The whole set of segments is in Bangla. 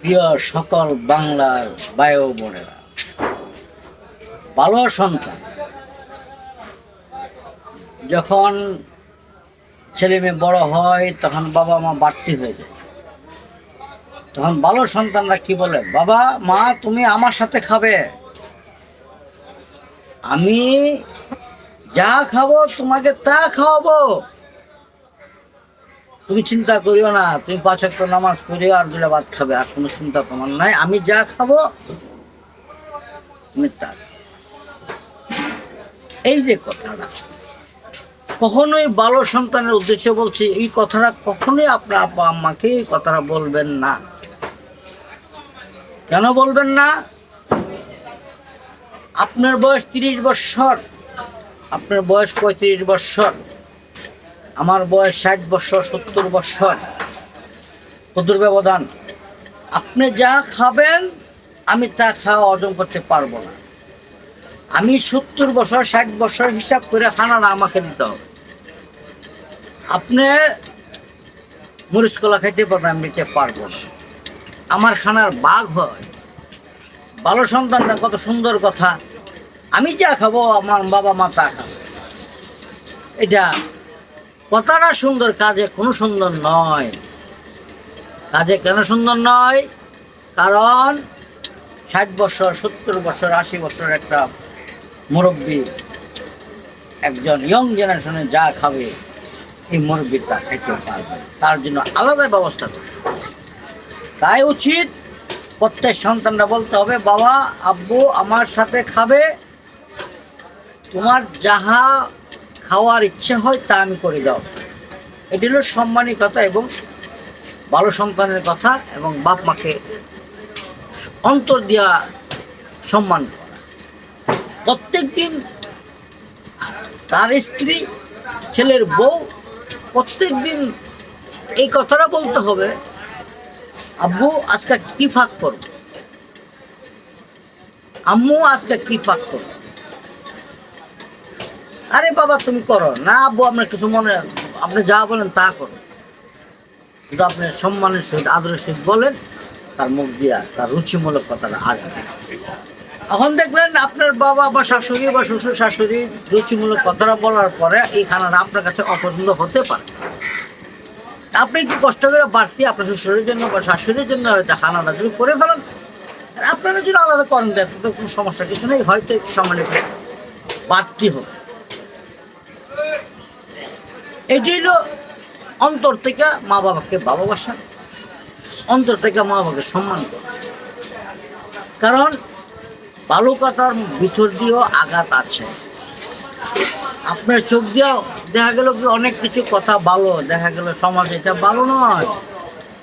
প্রিয় সকল বাংলার বায়ু বোনেরা, ভালো সন্তান। যখন ছেলে মেয়ে বড় হয়, তখন বাবা মা বাড়তি হয়ে যায়। তখন ভালো সন্তানরা কি বলে? বাবা, মা, তুমি আমার সাথে খাবে। আমি যা খাব, তোমাকে তা খাওয়াবো। তুমি চিন্তা করিও না, তুমি পাঁচ একটা নামাজ পড়ে আর দুটা ভাত খাবে, আর কোনো চিন্তা তোমার নাই। আমি যা খাব, তুমি তা এই যে কথাটা, কখনোই ভালো সন্তানের উদ্দেশ্যে বলছি, এই কথাটা কখনোই আপনার আব্বা আম্মাকে এই কথাটা বলবেন না। কেন বলবেন না? আপনার বয়স তিরিশ বৎসর, আপনার বয়স পঁয়ত্রিশ বৎসর। আমার বয়স ষাট বৎসর সত্তর বৎসর কদুর ব্যবধান। আপনি যা খাবেন, আমি তা খাওয়া অর্জন করতে পারব না। আমি সত্তর বছর, ষাট বছর হিসাব করে খানাটা আমাকে দিতে হবে। আপনি মরিচ কলা খাইতে পারবেন, আমি নিতে পারব না। আমার খানার বাঘ হয়। ভালো সন্তানটা কত সুন্দর কথা। আমি যা খাব, আমার বাবা মা তা খাবে। এটা কথাটা সুন্দর, কাজে কোনো সুন্দর নয়। কাজে কেন সুন্দর নয়? কারণ ষাট বছর, সত্তর বছর, আশি বছর একটা মুরব্বী, একজন ইয়ং জেনারেশনে যা খাবে, এই মুরব্বী তা খাইতে পারবে। তার জন্য আলাদা ব্যবস্থা করতে তাই উচিত প্রত্যেক সন্তানরা বলতে হবে, বাবা, আব্বু আমার সাথে খাবে, তোমার যাহা খাওয়ার ইচ্ছে হয় তা আমি করে দাও এটি হলো সম্মানী কথা এবং ভালো সন্তানের কথা এবং বাপ মাকে অন্তর দেওয়া সম্মান প্রত্যেক দিন তার স্ত্রী, ছেলের বউ প্রত্যেক দিন এই কথাটা বলতে হবে, আব্বু, আজকে কি ফাঁক করব? আম্মু, আজকে কি ফাঁক করব? আরে বাবা, তুমি করো। না, আব্বু, আপনার কিছু মনে আপনি যা বলেন তা করো। কিন্তু আপনি সম্মানের সহিত, আদরের সহিত বলেন, তার মুখ দিয়া, তার রুচিমূলক কথাটা আসবে এখন দেখলেন আপনার বাবা বা শাশুড়ি বা শ্বশুর শাশুড়ি রুচিমূলক কথাটা বলার পরে এই খানাটা আপনার কাছে অপছন্দ হতে পারে। আপনি একটু কষ্ট করে বাড়তি আপনার শ্বশুরের জন্য বা শাশুড়ির জন্য হয়তো খানাটা যদি করে ফেলেন আপনারা যদি আলাদা করেন তো কোনো সমস্যা কিছু নেই, হয়তো সামান্য বাড়তি হবে। এটি হলো অন্তর থেকে মা বাবাকে ভালোবাসা, অন্তর থেকে মা বাবাকে সম্মান করা। কারণ ভালো কথার ভিতর দিয়েও আঘাত আছে। আপনার চোখ দিয়েও দেখা গেল কি অনেক কিছু কথা ভালো, দেখা গেল সমাজ এটা ভালো নয়,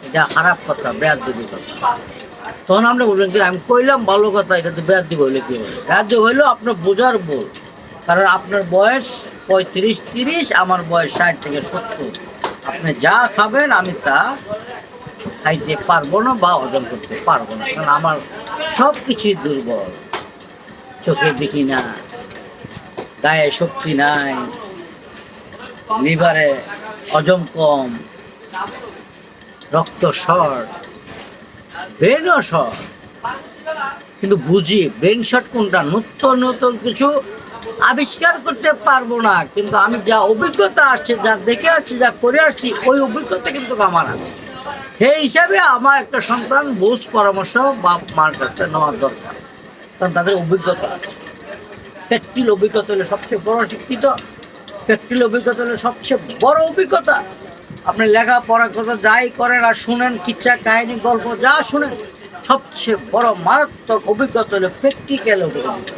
এটা খারাপ কথা বেয়াদ দিবি কথা। তখন আমরা বললেন কি, আমি কইলাম ভালো কথা, এটা তো বেয়াদ দিব হইলে কি হলো বেয়াদ দিব হইল আপনার বোঝার ভুল। কারণ আপনার বয়স পঁয়ত্রিশ তিরিশ, আমার বয়স ষাট থেকে সত্তর। আপনি যা খাবেন, আমি তা খাইতে পারব না বা হজম করতে পারব না, কারণ আমার সব কিছুই দুর্বল। চোখে দেখি না, গায়ে শক্তি নাই, লিভারে হজম কম, রক্ত শর্ট ব্রেনও শর্ট কিন্তু বুঝি, ব্রেন শর্ট কোনটা? নতুন নতুন কিছু আবিষ্কার করতে পারব না, কিন্তু আমি যা অভিজ্ঞতা আসছে, যা দেখে আসছি, যা করে আসছি, ওই অভিজ্ঞতা কিন্তু আমার আছে। সেই হিসাবে আমার একটা সন্তান বুঝ, পরামর্শ বা মার কাছে নেওয়ার দরকার। কারণ তাদের অভিজ্ঞতা আছে। প্র্যাকটিল অভিজ্ঞতা হলে সবচেয়ে বড় শিক্ষিত প্র্যাকটিল অভিজ্ঞতা হলে সবচেয়ে বড় অভিজ্ঞতা। আপনি লেখাপড়া কথা যাই করেন আর শুনেন, কিচ্ছা, কাহিনী, গল্প যা শুনেন, সবচেয়ে বড় মারাত্মক অভিজ্ঞতা হলো প্র্যাকটিক্যাল অভিজ্ঞতা।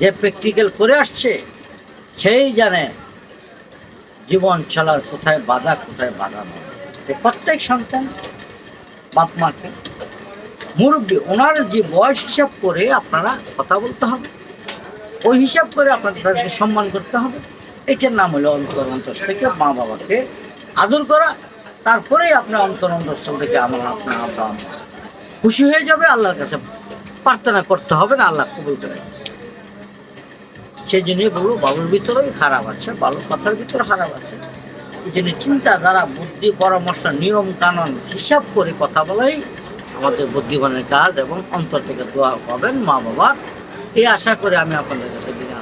যে প্র্যাকটিক্যাল করে আসছে, সেই জানে জীবন চলার কোথায় বাধা কোথায় বাধা নয় প্রত্যেক সন্তান বাপ মাকে, মুরব্বী, ওনার যে বয়স হিসাব করে আপনারা কথা বলতে হবে। ওই হিসাব করে আপনাদের তাদেরকে সম্মান করতে হবে। এটার নাম হলো অন্তর অন্তর থেকে মা বাবাকে আদর করা। তারপরেই আপনার অন্তর অন্তরস্থল থেকে আমার আপনার খুশি হয়ে যাবে। আল্লাহর কাছে প্রার্থনা করতে হবে না, আল্লাহ কবুল করে। সেই জন্যই বলব, বাবুর ভিতরেই খারাপ আছে বালুর কথার ভিতরে খারাপ আছে। এই জন্য চিন্তাধারা, বুদ্ধি, পরামর্শ, নিয়ম, কানুন, হিসাব করে কথা বলাই আমাদের বুদ্ধিমানের কাজ এবং অন্তর থেকে দোয়া পাবেন মা বাবা এই আশা করে আমি আপনাদের কাছে বিনা